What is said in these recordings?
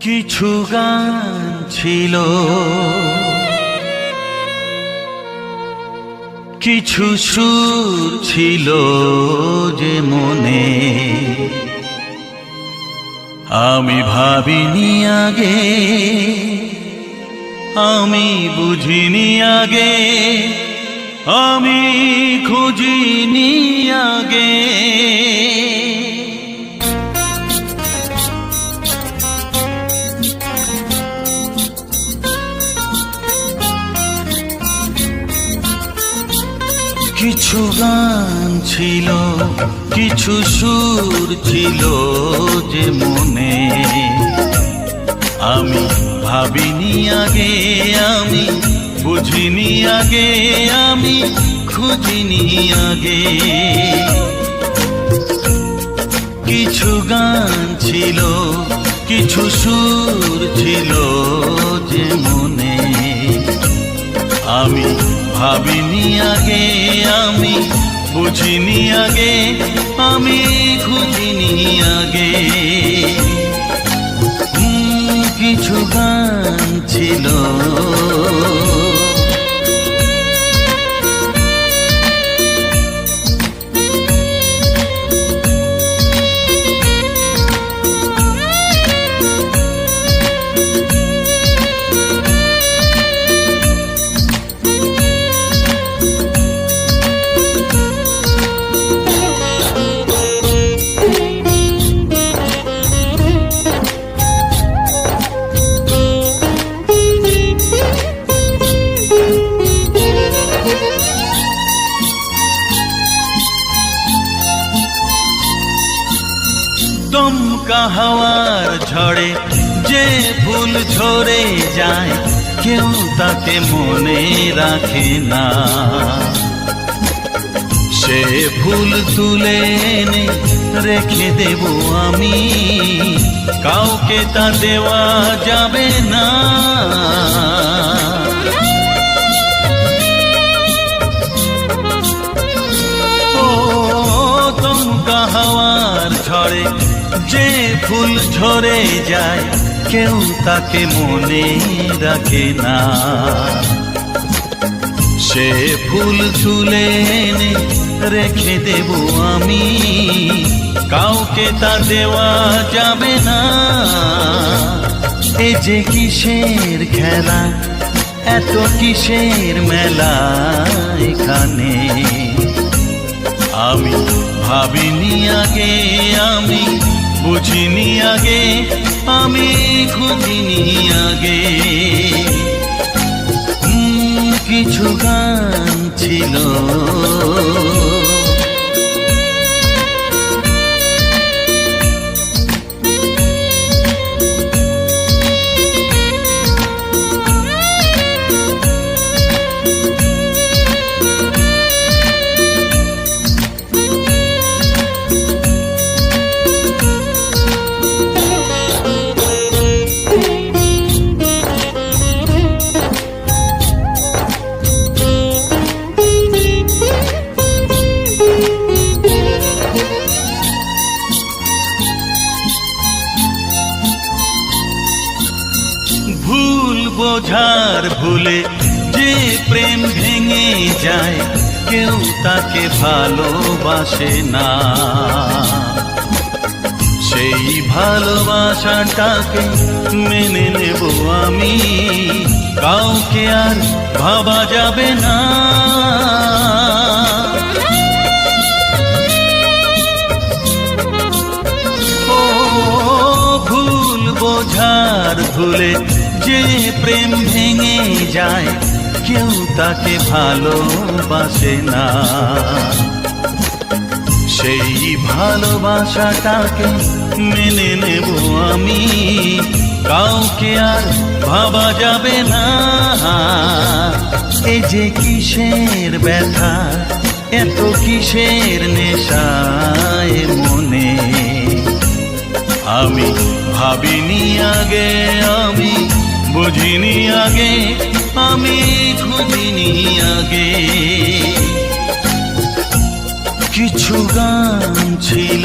কিছু গান ছিল। কিছু সুর ছিল যে মনে। আমি ভাবিনি আগে, আমি বুঝিনি আগে, আমি খুঁজিনি আগে। কিছু গান ছিল, কিছু সুর ছিল যে মনে। আমি ভাবিনি আগে, আমি বুঝিনি আগে, আমি খুঁজিনি আগে। কিছু গান ছিল, কিছু সুর ছিল যে মনে। আমি ভাবিনি আগে আমি বুঝিনি আগে আমি খুঁজিনি আগে। কিছু গান ছিল। দমকা হাওয়ার ঝড়ে, যে ফুল ঝরে যায়, কেউ তাকে মনে রাখে না। সে ফুল তুলে রেখে দেব আমি, কাউকে তা দেওয়া যাবে না। হাওয়ার ঝড়ে, যে ফুল ঝরে যায়, কেউ তাকে মনে রাখে না। সে ফুল তুলে রেখে দেব আমি, কাউকে তা দেওয়া যাবে না। এ যে কিসের খেলা, এত কিসের মেলা এখানে? আমি ভাবিনি আগে আমি বুঝিনি আগে আমি খুঁজিনি আগে। কিছু গান ছিল। যায়, কেউ তাকে ভালোবাসে না। সেই ভালোবাসাটাকে মেনে নেব আমি, কাউকে আর ভাবা যাবে না। ভুল বোঝার ভুলে যে প্রেম ভেঙে যায় কেউ তাকে ভালোবাসে না। সেই ভালোবাসাটাকে মেনে নেব আমি। কাউকে আর ভাবা যাবে না। এ যে কিসের ব্যথা, এত কিসের নেশায় মনে। আমি ভাবিনি আগে, আমি বুঝিনি আগে আমি খুঁজিনি আগে। কিছু গান ছিল,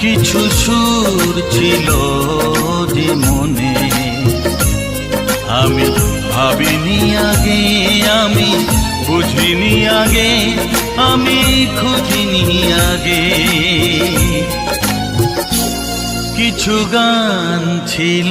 কিছু সুর ছিল যে মনে। আমি ভাবিনি আগে, আমি বুঝিনি আগে, আমি খুঁজিনি আগে। কিছু গান ছিল